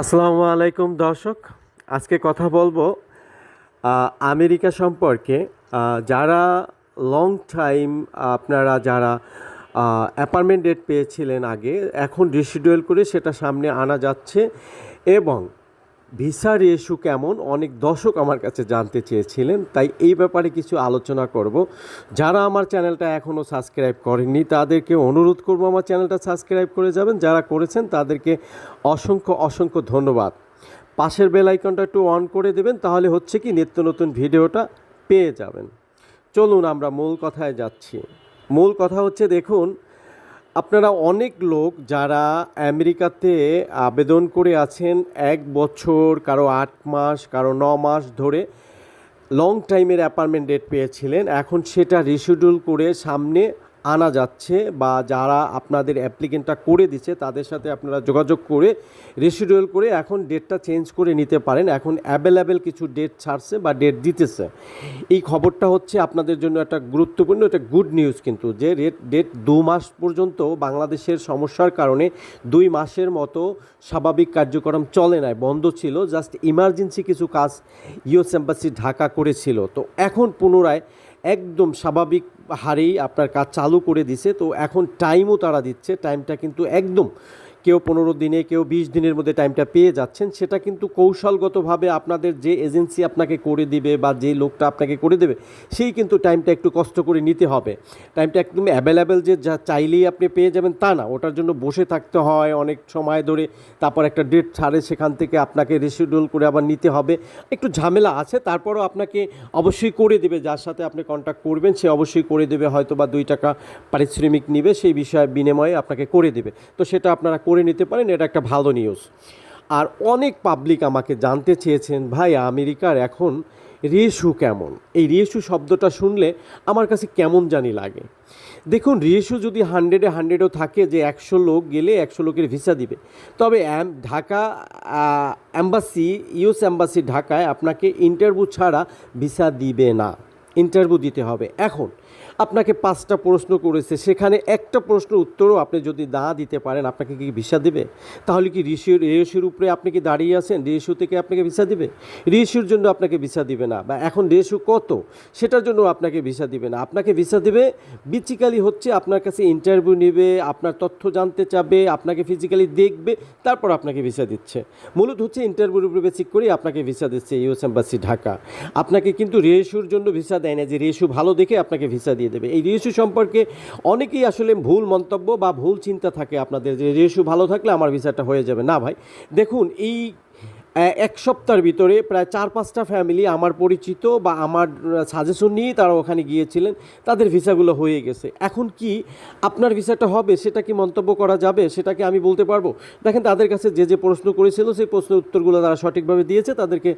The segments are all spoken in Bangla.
আসসালামু আলাইকুম দর্শক। আজকে কথা বলব আমেরিকা সম্পর্কে। যারা লং টাইম আপনারা যারা অ্যাপার্টমেন্ট ডেট পেয়েছিলেন আগে, এখন রিশিডিউল করে সেটা সামনে আনা যাচ্ছে এবং ভিসার ইস্যু কেমন? অনেক দর্শক আমার কাছে জানতে চেয়েছিলেন, তাই এই ব্যাপারে কিছু আলোচনা করব। যারা আমার চ্যানেলটা এখনও সাবস্ক্রাইব করেননি, তাদেরকে অনুরোধ করব আমার চ্যানেলটা সাবস্ক্রাইব করে যাবেন। যারা করেছেন, তাদেরকে অসংখ্য অসংখ্য ধন্যবাদ। পাশের বেল আইকনটা একটু অন করে দেবেন, তাহলে হচ্ছে কি নিত্য নতুন ভিডিওটা পেয়ে যাবেন। চলুন আমরা মূল কথায় যাচ্ছি। মূল কথা হচ্ছে, দেখুন আপনারা অনেক লোক যারা আমেরিকাতে আবেদন করে আছেন এক বছর, কারও আট মাস, কারও ন মাস ধরে লং টাইমের অ্যাপার্টমেন্ট ডেট পেয়েছিলেন। এখন সেটা রিশিডিউল করে সামনে আনা যাচ্ছে বা যারা আপনাদের অ্যাপ্লিকেন্টটা করে দিচ্ছে, তাদের সাথে আপনারা যোগাযোগ করে রিশিডিউল করে এখন ডেটটা চেঞ্জ করে নিতে পারেন। এখন অ্যাভেলেবেল কিছু ডেট ছাড়ছে বা ডেট দিতেছে। এই খবরটা হচ্ছে আপনাদের জন্য একটা গুরুত্বপূর্ণ একটা গুড নিউজ কিন্তু যে রেট ডেট দু মাস পর্যন্ত বাংলাদেশের সমস্যার কারণে দুই মাসের মতো স্বাভাবিক কার্যক্রম চলে নাই, বন্ধ ছিল। জাস্ট ইমার্জেন্সি কিছু কাজ ইউএস এম্বাসি ঢাকা করেছিল। তো এখন পুনরায় একদম স্বাভাবিক হারেই আপনার কাজ চালু করে দিছে। তো এখন টাইমও তারা দিচ্ছে। টাইমটা কিন্তু একদম কেউ পনেরো দিনে, কেউ বিশ দিনের মধ্যে টাইমটা পেয়ে যাচ্ছেন, সেটা কিন্তু কৌশলগতভাবে আপনাদের যে এজেন্সি আপনাকে করে দিবে বা যে লোকটা আপনাকে করে দেবে, সেই কিন্তু টাইমটা একটু কষ্ট করে নিতে হবে। টাইমটা একদম অ্যাভেলেবেল যে যা চাইলেই আপনি পেয়ে যাবেন তা না, ওটার জন্য বসে থাকতে হয় অনেক সময় ধরে, তারপর একটা ডেট ছাড়ে সেখান থেকে আপনাকে রিশিডিউল করে আবার নিতে হবে। একটু ঝামেলা আছে, তারপরও আপনাকে অবশ্যই করে দেবে, যার সাথে আপনি কন্ট্যাক্ট করবেন, সে অবশ্যই করে দেবে হয়তো বা দুই টাকা পারিশ্রমিক নিবে, সেই বিষয়ে বিনিময়ে আপনাকে করে দেবে। তো সেটা আপনারা করে নিতে পারেন, এটা একটা ভালো নিউজ আর অনেক পাবলিক আমাকে জানতে চেয়েছেন, ভাই, আমেরিকার এখন রেশু কেমন? এই রেশু শব্দটা শুনলে আমার কাছে কেমন জানি লাগে। দেখুন রেশু যদি হান্ড্রেডে হান্ড্রেডও থাকে যে একশো লোক গেলে একশো লোকের ভিসা দিবে। তবে ঢাকা অ্যাম্বাসি ইউএস অ্যাম্বাসি ঢাকায় আপনাকে ইন্টারভিউ ছাড়া ভিসা দিবে না। ইন্টারভিউ দিতে হবে। এখন, আপনাকে পাঁচটা প্রশ্ন করেছে, সেখানে একটা প্রশ্ন উত্তরও আপনি যদি না দিতে পারেন, আপনাকে কি ভিসা দেবে? তাহলে কি রিসিউর রেশিওর উপরে আপনি কি দাঁড়িয়ে আছেন? রেশিও থেকে আপনাকে ভিসা দিবে? রেশিওর জন্য আপনাকে ভিসা দিবে না। বা এখন রেশিও কত? সেটার জন্য আপনাকে ভিসা দিবে না। আপনাকে ভিসা দেবে বেসিক্যালি হচ্ছে আপনার কাছে ইন্টারভিউ নেবে, আপনার তথ্য জানতে চাবে, আপনাকে ফিজিক্যালি দেখবে, তারপর আপনাকে ভিসা দিচ্ছে। মূলত হচ্ছে ইন্টারভিউর উপরে বেসিক করে আপনাকে ভিসা দিচ্ছে ইউএস এম্বাসি ঢাকা। আপনাকে কিন্তু রেশিওর জন্য ভিসা দেয় না যে রেশিও ভালো দেখে আপনাকে ভিসা দিয়ে দেবে। এই রেশিও সম্পর্কে অনেকেই আসলে ভুল মন্তব্য বা ভুল চিন্তা থাকে আপনাদের যে রেশিও ভালো থাকলে আমার ভিসাটা হয়ে যাবে। না ভাই, দেখুন, এই এক সপ্তাহের ভিতরে প্রায় চার পাঁচটা ফ্যামিলি আমার পরিচিত বা আমার সাজেশন নিয়েই তারা ওখানে গিয়েছিলেন। তাদের ভিসাগুলো হয়ে গেছে। এখন কি আপনার ভিসাটা হবে, সেটা কি মন্তব্য করা যাবে, সেটা কি আমি বলতে পারব? দেখেন, তাদের কাছে যে যে প্রশ্ন করেছিল, সেই প্রশ্নের উত্তরগুলো তারা সঠিকভাবে দিয়েছে, তাদেরকে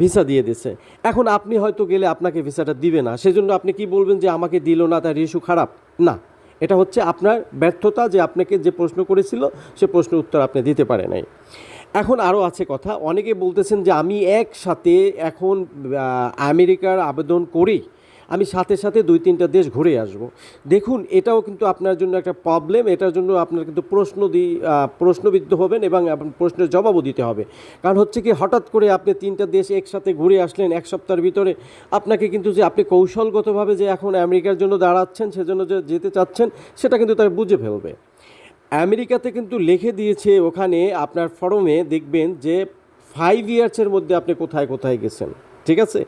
ভিসা দিয়ে দিয়েছে। এখন আপনি হয়তো গেলে আপনাকে ভিসাটা দিবে না। সেজন্য আপনি কি বলবেন যে, আমাকে দিল না, তার ইস্যু খারাপ না। এটা হচ্ছে আপনার ব্যর্থতা যে আপনাকে যে প্রশ্ন করেছিল, সে প্রশ্ন উত্তর আপনি দিতে পারে নাই। এখন আরও আছে কথা, অনেকে বলতেছেন যে আমি একসাথে এখন আমেরিকার আবেদন করেই আমি সাথে সাথে দুই তিনটা দেশ ঘুরে আসব। দেখুন, এটাও কিন্তু আপনার জন্য একটা প্রবলেম এটার জন্য আপনার কিন্তু প্রশ্ন দি প্রশ্নবিদ্ধ হবেন এবং প্রশ্নের জবাবও দিতে হবে। কারণ হচ্ছে কি, হঠাৎ করে আপনি তিনটা দেশ একসাথে ঘুরে আসলেন এক সপ্তাহের ভিতরে, আপনাকে কিন্তু যে আপনি কৌশলগতভাবে যে এখন আমেরিকার জন্য দাঁড়াচ্ছেন, সেজন্য যে যেতে চাচ্ছেন, সেটা কিন্তু তারা বুঝে ফেলবে। আমেরিকাতে কিন্তু লিখে দিয়েছে ওখানে আপনার ফরমে দেখবেন যে ফাইভ ইয়ার্সের মধ্যে আপনি কোথায় কোথায় গেছেন। ঠিক আছে?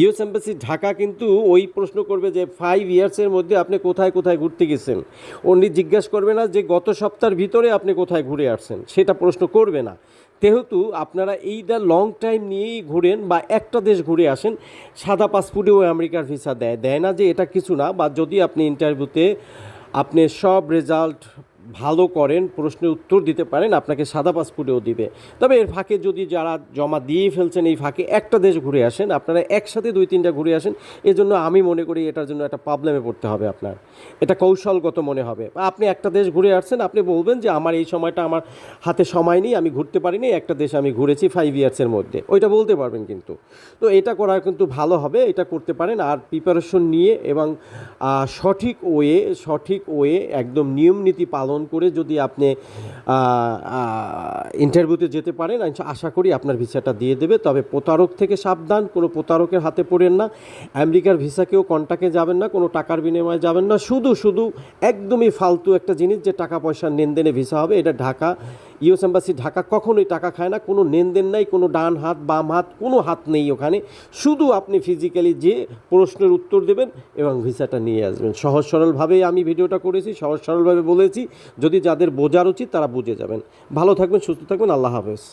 ইউএস এম্বাসি ঢাকা কিন্তু ওই প্রশ্ন করবে যে ফাইভ ইয়ার্সের মধ্যে আপনি কোথায় কোথায় ঘুরতে গেছেন? উনি জিজ্ঞাসা করবে না যে গত সপ্তাহের ভিতরে আপনি কোথায় ঘুরে আসছেন। সেটা প্রশ্ন করবে না। যেহেতু আপনারা এই এইটা লং টাইম নিয়েই ঘুরেন বা একটা দেশ ঘুরে আসেন, সাদা পাসপোর্টেও আমেরিকার ভিসা দেয় দেয় না যে এটা কিছু না বা যদি আপনি ইন্টারভিউতে আপনি সব রেজাল্ট ভালো করেন প্রশ্নের উত্তর দিতে পারেন, আপনাকে সাদা পাসপোর্টেও দিবে। তবে এর ফাঁকে যদি যারা জমা দিয়ে ফেলছেন এই ফাঁকে, একটা দেশ ঘুরে আসেন, আপনারা একসাথে দুই তিনটা ঘুরে আসেন, এজন্য আমি মনে করি এটার জন্য একটা প্রবলেমে পড়তে হবে আপনার। এটা কৌশলগত মনে হবে। আপনি একটা দেশ ঘুরে আসছেন, আপনি বলবেন যে আমার এই সময়টা আমার হাতে সময় নেই, আমি ঘুরতে পারিনি, একটা দেশ আমি ঘুরেছি ফাইভ ইয়ার্সের মধ্যে। ওইটা বলতে পারবেন কিন্তু। তো এটা করা কিন্তু ভালো হবে, এটা করতে পারেন, আর প্রিপারেশন নিয়ে এবং সঠিক ওয়ে সঠিক ওয়ে একদম নিয়ম নীতি পালন পালন করে যদি আপনি ইন্টারভিউতে যেতে পারেন আশা- করি আপনার ভিসাটা দিয়ে দেবে। তবে প্রতারক থেকে সাবধান, কোনো প্রতারকের হাতে পড়েন না। আমেরিকার ভিসাকেও কন্ট্যাক্টে যাবেন না, কোনো টাকার বিনিময়ে যাবেন না। শুধু শুধু একদমই ফালতু একটা জিনিস যে টাকা পয়সার লেনদেনে ভিসা হবে, এটা ঢাকা ইউএস এম্বাসি ঢাকা কখনোই টাকা খায় না। কোনো লেনদেন নাই, কোনো ডান হাত, বাম হাত, কোনো হাত নেই ওখানে। শুধু আপনি ফিজিক্যালি যে প্রশ্নের উত্তর দেবেন এবং ভিসাটা নিয়ে আসবেন। সহজ সরলভাবেই আমি ভিডিওটা করেছি, সহজ সরলভাবে বলেছি। যদি যাদের বোঝার উচিত তারা বুঝে যাবেন। ভালো থাকবেন, সুস্থ থাকবেন, আল্লাহ হাফেজ।